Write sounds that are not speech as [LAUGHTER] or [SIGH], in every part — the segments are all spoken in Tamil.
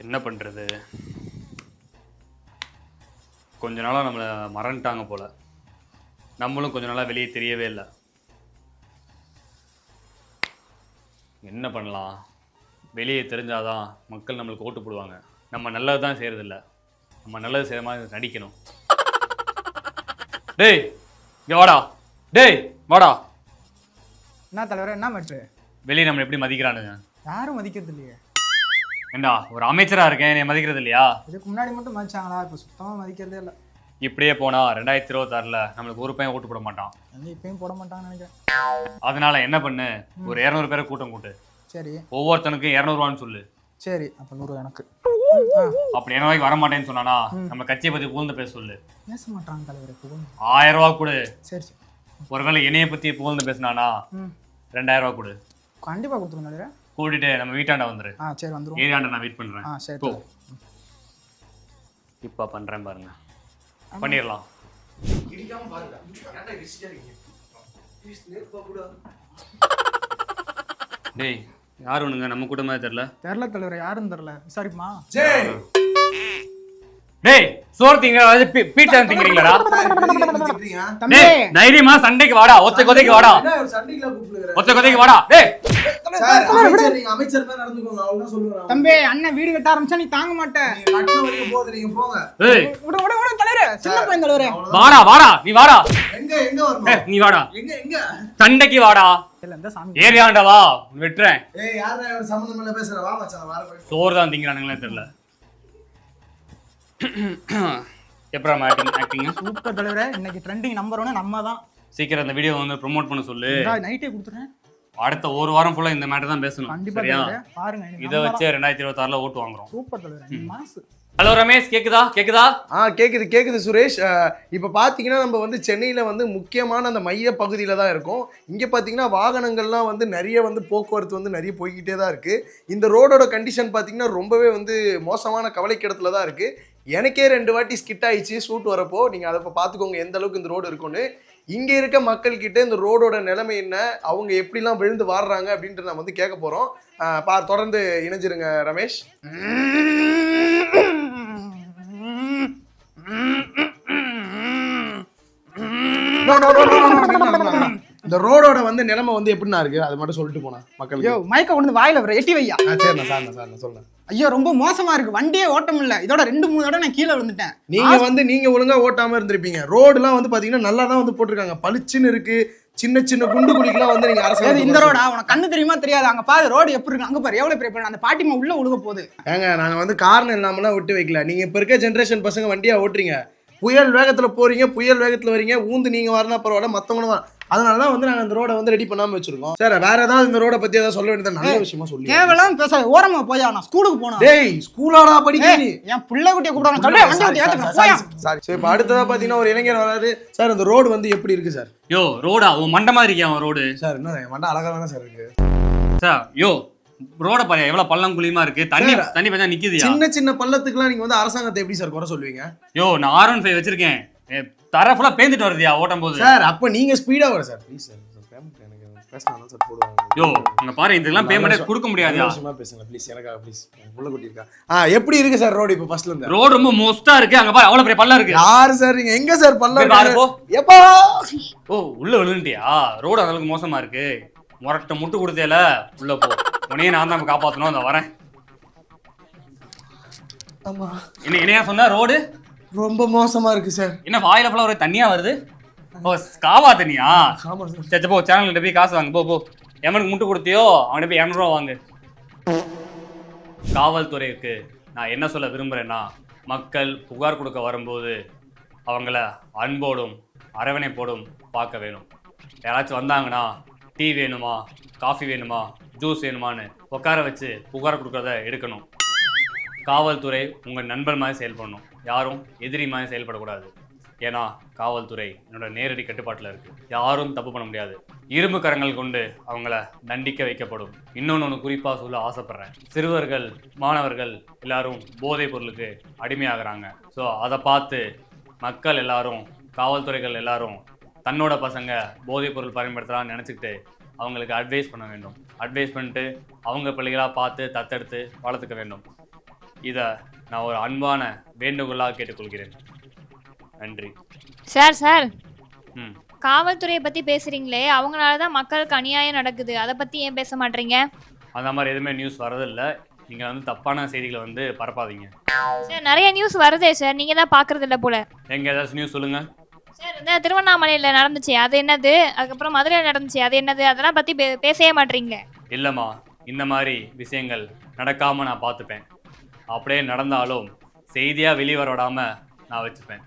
என்ன பண்ணுறது கொஞ்ச நாளாக நம்மளை மறந்துட்டாங்க போல. நம்மளும் கொஞ்ச நாளாக வெளியே தெரியவே இல்லை. என்ன பண்ணலாம்? வெளியே தெரிஞ்சாதான் மக்கள் நம்மளுக்கு ஓட்டு போடுவாங்க. நம்ம நல்லது தான் செய்கிறதில்ல நம்ம நல்லது செய்கிற மாதிரி நடிக்கணும். [LAUGHS] டேய் இங்கே வாடா. டேய் வாடா. என்ன தலைவரே என்ன மேட்ரு வெளியே நம்மளை எப்படி மதிக்கிறானுங்க? யாரும் மதிக்கிறது இல்லையே ஏண்டா ஒரு அமைச்சராக இருக்கேன் என்னை மதிக்கிறது இல்லையா? இதுக்கு முன்னாடி மட்டும் மதிச்சாங்களா? இப்போ சுத்தமாக மதிக்கிறதே இல்லை. இப்படியே போனா ரெண்டாயிரத்தி இருபத்தாறுல நம்மளுக்கு ஒரு பையன் ஓட்டு போட மாட்டான். வந்து இப்பயும் போட மாட்டாங்கன்னு நினைக்கிறேன். அதனால என்ன பண்ணு? ஒரு இரநூறு பேரை கூட்டம் கூட்டு. சரி. ஒவ்வொருத்தனுக்கும் இரநூறுவான்னு சொல்லு. சரி அப்போ நூறு எனக்கு. அப்படி என்ன வர மாட்டேன்னு சொன்னானா நம்ம கட்சியை பத்தி புகழ்ந்து பேச சொல்லு. பேச மாட்டாங்க தலைவரே ஆயிரம் ரூபா கொடு. சரி ஒருவேளை என்னைய பத்தி புகழ்ந்து பேசினானா ரெண்டாயிரம் ரூபா கொடு. கண்டிப்பாக கொடுத்துருங்க தலைவரே. கூட்டிட்டு நம்ம வீட்டாண்ட வந்துரு. ஆ சரி வந்துரும் ஏரியாண்ட நான் வெயிட் பண்றேன். ஆ சரி போ. இப்போ பண்றேன் பாருங்க. பண்ணிரலாம் இடிக்காம பாருங்க ஏன்டா ரிஸ்க் எடுக்கீங்க ப்ளீஸ் நேர் பா கூட. டேய் யார் உனங்க நம்ம கூட்டமா தெரியல. தெரியல தலைவர் யாரும் தெரியல. விசாரிப்பமா? ஜெய்! டேய் சோறு திங்க பீட்சா திங்கிறீங்களா டேய் தைரியமா சண்டைக்கு வாடா ஒத்த கொதைக்கு வாடா. ஒத்த கொதைக்கு வாடா டேய். அமைச்சர் மாதிரி நடந்துக்கோங்க அவ்வளவுதான் சொல்லுவேன் தம்பி அண்ணன் வீடு கட்ட ஆரம்பிச்சா நீ தாங்க மாட்டேன் நீங்க கட்டின வரைக்கும் போகுது நீங்க போங்க. டேய் விடு விடு விடு தலைவரே. சின்ன பையன் தலைவரே அவ்வளவுதான். வாடா வாடா நீ வாடா. எங்க எங்க ஏய், வரணும் நீ வாடா. எங்க எங்க? சண்டைக்கு வாடா. இல்ல இந்த சாமி. ஏரியாண்ட வா. விட்டுறேன். ஏய் யாரா இவர் சம்மந்தம் இல்ல பேசுற. வா மச்சான் சோறு தான் திங்கிறானுங்களே தெரியல. எப்பறம் ஆக்டிங் ஆக்டிங் சூப்பர் தலைவரே இன்னைக்கு ட்ரெண்டிங் நம்பர் ஒன்று நம்ம தான் சீக்கிரம் இந்த வீடியோ வந்து ப்ரோமோட் பண்ண சொல்லு. நைட்டே கொடுத்துறேன் அடுத்த ஒரு வாரம் ஃபுல்லா இந்த மேட்டர் தான் பேசணும் கண்டிப்பா பாருங்க இதை வச்சு ரெண்டாயிரத்தி இருபத்தாறுல ஓட்டு வாங்குறோம். சூப்பர் தலைவரே மாசு. ஹலோ ரமேஷ் கேக்குதா? கேக்குதா? ஆ கேக்குது கேக்குது சுரேஷ். இப்ப பாத்தீங்கன்னா நம்ம வந்து சென்னையில வந்து முக்கியமான அந்த மைய பகுதியில தான் இருக்கோம். இங்க பாத்தீங்கன்னா வாகனங்கள்லாம் வந்து நிறைய வந்து போக்குவரத்து வந்து நிறைய போய்கிட்டே தான் இருக்கு. இந்த ரோடோட கண்டிஷன் பாத்தீங்கன்னா ரொம்பவே வந்து மோசமான கவலைக்கிடத்துல தான் இருக்கு. எனக்கே ரெண்டு வாட்டி ஸ்கிட் ஆயிடுச்சு ஷூட் வரப்போ. நீங்கள் அதை இப்போ பார்த்துக்கோங்க எந்த அளவுக்கு இந்த ரோடு இருக்குன்னு இங்கே இருக்க மக்கள்கிட்ட இந்த ரோடோட நிலைமை என்ன? அவங்க எப்படிலாம் விழுந்து வாடுறாங்க அப்படின்ட்டு நம்ம வந்து கேட்க போகிறோம் பா தொடர்ந்து இணைஞ்சிருங்க Ramesh. No, no, no, no, no, no, no, no, no. இந்த ரோடோட வந்து நிலைமை வந்து எப்படின்னா இருக்கு? அது மட்டும் சொல்லிட்டு போனா மக்களுக்கு. ஐயோ மைக்க கொண்டு வந்து வாயில வர எட்டி வையா? சரிண்ணா சார்ண்ணா சார்ண்ணா சொல்லுங்க ஐயோ ரொம்ப மோசமா இருக்கு. வண்டியே ஓட்ட முடியல இதோட ரெண்டு மூணு தடவை நான் கீழே விழுந்துட்டேன். நீங்க வந்து நீங்க ஒழுங்கா ஓட்டாம இருந்திருப்பீங்க. ரோடுலாம் வந்து பாத்தீங்கன்னா நல்லா தான் வந்து போட்டிருக்காங்க. பளிச்சுன்னு இருக்கு. சின்ன சின்ன குண்டு குழிக்கெல்லாம் வந்து நீங்க அரசு இந்த ரோடா? உனக்கு கண்ணு தெரியுமா தெரியாது. அங்க பாரு ரோடு எப்படி இருக்கு அங்க பாரு எவ்வளவு பெரிய அந்த பாட்டிமா உள்ள உழுக போகுது. ஏங்க நாங்க வந்து காரணம் இல்லாமலாம் விட்டு வைக்கல. நீங்க இப்ப இருக்க ஜென்ரேஷன் பசங்க வண்டியா ஓட்டுறீங்க. புயல் வேகத்துல போறீங்க புயல் வேகத்துல வரீங்க ஊந்து நீங்க வரனா பரவாயில்ல மத்தவங்களும் அதனால தான் வந்து நாங்க இந்த ரோட வந்து ரெடி பண்ணாம வச்சிருக்கோம். சார் வேற ஏதாவது இந்த ரோட பத்தி ஏதாவது சொல்ல வேண்டியது நல்ல விஷயமா சொல்லி. தேவையில்லாம் பேச ஓரமா போயா நான் ஸ்கூலுக்கு போனோம் டேய் ஸ்கூலாடா படிக்க நீ. என் பிள்ளை குட்டியை போயா சாரி சரி இப்போ அடுத்ததா பாத்தீங்கன்னா ஒரு இளைஞர் வராரு. சார் இந்த ரோடு வந்து எப்படி இருக்கு சார்? யோ ரோடா உன் மண்டை மாதிரி இருக்கியா அவன் ரோடு சார் என்ன என் மண்டை அழகா தானே சார் இருக்கு? சார் யோ ரோட பாரு எவ்வளவு பள்ளம் குழியுமா இருக்கு? தண்ணி. தண்ணி பஞ்சா நிக்குதுயா? சின்ன சின்ன பள்ளத்துக்குலாம் நீங்க வந்து அரசாங்கத்தை எப்படி சார் குறை சொல்லுவீங்க? யோ நான் ஆர் ஒன் ஃபைவ் வச்சிருக்கேன். தர ஃபுல்லா பேந்துட்டு வருதுயா ஓட்டும் போது சார் அப்ப நீங்க ஸ்பீடா வர சார். ப்ளீஸ் சார் பேமெண்ட் எனக்கு பேசலாம் சார் போடுவாங்க. யோ அங்க பாரு இதுக்கெல்லாம் பேமெண்ட் கொடுக்க பேசுங்க ப்ளீஸ் எனக்காக ப்ளீஸ் உள்ள குட்டி இருக்கா ஆ எப்படி இருக்கு சார் ரோடு இப்போ ஃபர்ஸ்ட்ல இருந்து? ரோடு ரொம்ப மொஸ்டா இருக்கு. அங்க பாரு அவ்வளவு பெரிய பள்ளம் இருக்கு. யாரு சார் நீங்க? எங்க சார் போய் பாரு போ. எப்பா? ஓ உள்ள விழுந்துட்டியா? ரோடு அந்த அளவுக்கு மோசமா இருக்கு. முரட்ட முட்டு கொடுத்தேல. உள்ள போ. உன்னையே நான் தான் காப்பாத்தணும். அந்த வரேன். ஆமா. என்ன என்னையா சொன்ன? ரோடு ரொம்ப மோசமா இருக்கு சார் என்ன வாயில ஃபுல்லா ஒரு தண்ணியா வருது? ஓ காவா தண்ணியா? ஆமா சார் சச்ச போ சேனல்கிட்ட போய் காசு வாங்க போ போ. எவனுக்கு முட்டு கொடுத்தியோ அவன்கிட்ட போய் இரநூறுவா வாங்கு. காவல்துறைக்கு நான் என்ன சொல்ல விரும்புகிறேன்னா மக்கள் புகார் கொடுக்க வரும்போது அவங்கள அன்போடும் அரவணைப்போடும் பார்க்க வேணும். யாராச்சும் வந்தாங்கன்னா டீ வேணுமா காஃபி வேணுமா ஜூஸ் வேணுமான்னு உட்கார வச்சு புகார் கொடுக்கறத எடுக்கணும். காவல்துறை உங்கள் நண்பர் மாதிரி செயல்படணும். யாரும் எதிரி மாதிரி செயல்படக்கூடாது. ஏன்னா காவல்துறை என்னோட நேரடி கட்டுப்பாட்டில் இருக்கு. யாரும் தப்பு பண்ண முடியாது. இரும்பு கரங்கள் கொண்டு அவங்கள தண்டிக்க வைக்கப்படும். இன்னொன்று ஒன்று குறிப்பாக சொல்ல ஆசைப்படுறேன். சிறுவர்கள் மாணவர்கள் எல்லாரும் போதைப் பொருளுக்கு அடிமையாகிறாங்க. ஸோ அதை பார்த்து மக்கள் எல்லாரும் காவல்துறைகள் எல்லாரும் தன்னோட பசங்க போதைப் பொருள் பயன்படுத்தலாம்னு நினச்சிக்கிட்டு அவங்களுக்கு அட்வைஸ் பண்ண வேண்டும். அட்வைஸ் பண்ணிட்டு அவங்க பிள்ளைகளாக பார்த்து தத்தெடுத்து வளர்த்துக்க வேண்டும். இதை நான் ஒரு அன்பான வேண்டுகோளாக கேட்டுக்கொள்கிறேன். நன்றி. Sir sir. ம். காவல்துறையை பத்தி பேசுறீங்களே அவங்களால தான் மக்களுக்கு அநியாயம் நடக்குது. அதை பத்தி ஏன் பேச மாட்டீங்க? அந்த மாதிரி எதுவுமே நியூஸ் வரதில்ல நீங்கள் வந்து தப்பான செய்திகளை வந்து பரப்பாதீங்க. சார் நிறைய நியூஸ் வருதே சார். நீங்க தான் பாக்குறது இல்ல போல. எங்கே ஏதாச்சும் நியூஸ் சொல்லுங்கள் சார் இந்த திருவண்ணாமலையில நடந்துச்சு அது என்னது? அதுக்கப்புறம் மதுரையில் நடந்துச்சு அது என்னது? அதெல்லாம் பத்தி பே- பேசவே மாட்டீங்க இல்லைம்மா. இந்த மாதிரி விஷயங்கள் நடக்காமல் நான் பார்த்துப்பேன். அப்படியே நடந்தாலும் செய்தியாக வெளியே வர விடாமல் நான் வச்சுப்பேன்.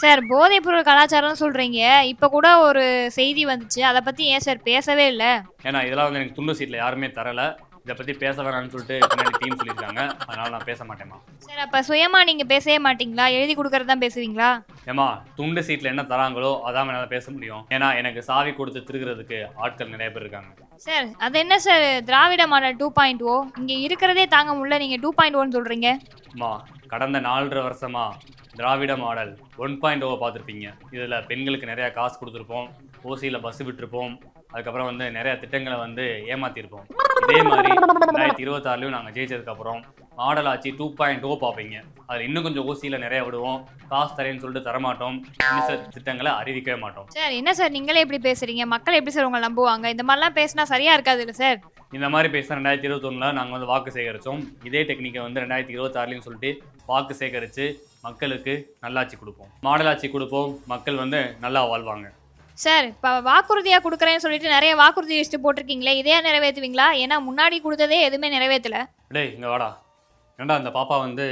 சார் போதைப் பொருள் கலாச்சாரம் சொல்றீங்க. இப்ப கூட ஒரு செய்தி வந்துச்சு. அதை பத்தி ஏன் சார் பேசவே இல்ல? ஏன்னா இதெல்லாம் வந்து எனக்கு துண்டு சீட்டில் யாருமே தரல. இதை பற்றி பேச வேணாம்னு சொல்லிட்டு டீம் சொல்லியிருக்காங்க. அதனால் நான் பேச மாட்டேம்மா. சார் அப்ப சுயமா நீங்க பேசவே மாட்டீங்களா? எழுதி கொடுக்கறது தான் பேசுவீங்களா? ஏம்மா துண்டு சீட்டில் என்ன தராங்களோ அதான் என்னால் பேச முடியும். ஏன்னா எனக்கு சாவி கொடுத்து திருகிறதுக்கு ஆட்கள் நிறைய பேர் இருக்காங்க. சார் அது என்ன sir? Dravida model two point O இங்க இருக்கிறதே தாங்க முடியல. நீங்க டூ பாயிண்ட் ஓன்னு சொல்றீங்க. அம்மா கடந்த நாலரை வருஷமா Dravida model one point O பார்த்துருப்பீங்க. இதில் பெண்களுக்கு நிறையா காசு கொடுத்துருப்போம். ஓசியில் பஸ் விட்டுருப்போம். அதுக்கப்புறம் வந்து நிறைய திட்டங்களை வந்து ஏமாத்திருப்போம். இதே மாதிரி ரெண்டாயிரத்தி இருபத்தாறுலையும் நாங்கள் ஜெயிச்சதுக்கப்புறம் மாடல் ஆட்சி டூ பாயிண்ட் ஓ பார்ப்பீங்க. அதில் இன்னும் கொஞ்சம் ஓசியில் நிறைய விடுவோம். காசு தரேன்னு சொல்லிட்டு தரமாட்டோம். சில திட்டங்களை அறிவிக்கவே மாட்டோம். சார் என்ன சார் நீங்களே இப்படி பேசுறீங்க? மக்கள் எப்படி சார் உங்களை நம்புவாங்க? இந்த மாதிரிலாம் பேசினா சரியா இருக்காது இல்லை சார்? இந்த மாதிரி பேசின ரெண்டாயிரத்தி இருபத்தொன்னில் நாங்கள் வந்து வாக்கு சேகரித்தோம் இதே டெக்னிக்கை வந்து ரெண்டாயிரத்தி இருபத்தாறுலையும் சொல்லிட்டு வாக்கு சேகரித்து மக்களுக்கு நல்லாட்சி கொடுப்போம். மாடலாட்சி கொடுப்போம். மக்கள் வந்து நல்லா வாழ்வாங்க. சார் இப்போ வாக்குறுதியாக கொடுக்குறேன்னு சொல்லிட்டு நிறைய வாக்குறுதி லிஸ்ட்டு போட்டிருக்கீங்களே இதே நிறைவேற்றுவீங்களா? ஏன்னா முன்னாடி கொடுத்ததே எதுவுமே நிறைவேற்றல. டேய் இங்கே வாடா. ஏன்டா அந்த பாப்பா வந்து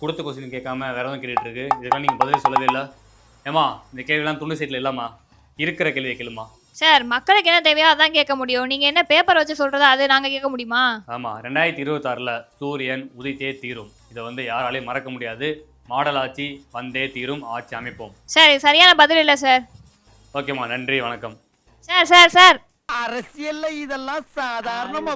கொடுத்த கொஸ்டின் கேட்காம வேற எதுவும் கேட்டுட்டு இருக்கு? இதுக்கெல்லாம் நீங்கள் பதில் சொல்லவே இல்லை. ஏமா இந்த கேள்விலாம் துண்டு சீட்டில் இல்லாமா இருக்கிற கேள்வியை கேளுமா சார் மக்களுக்கு என்ன தேவையோ அதான் கேட்க முடியும். நீங்கள் என்ன பேப்பர் வச்சு சொல்கிறதா அது நாங்கள் கேட்க முடியுமா? ஆமாம் ரெண்டாயிரத்தி இருபத்தாறில் சூரியன் உதித்தே தீரும். இதை வந்து யாராலையும் மறக்க முடியாது. மாடல் ஆட்சி வந்தே தீரும் ஆட்சி அமைப்போம். சார் இது சரியான பதில் இல்லை சார். ஓகேம்மா நன்றி வணக்கம். Sir sir sir. அரசியல்ல இதெல்லாம் சாதாரணமா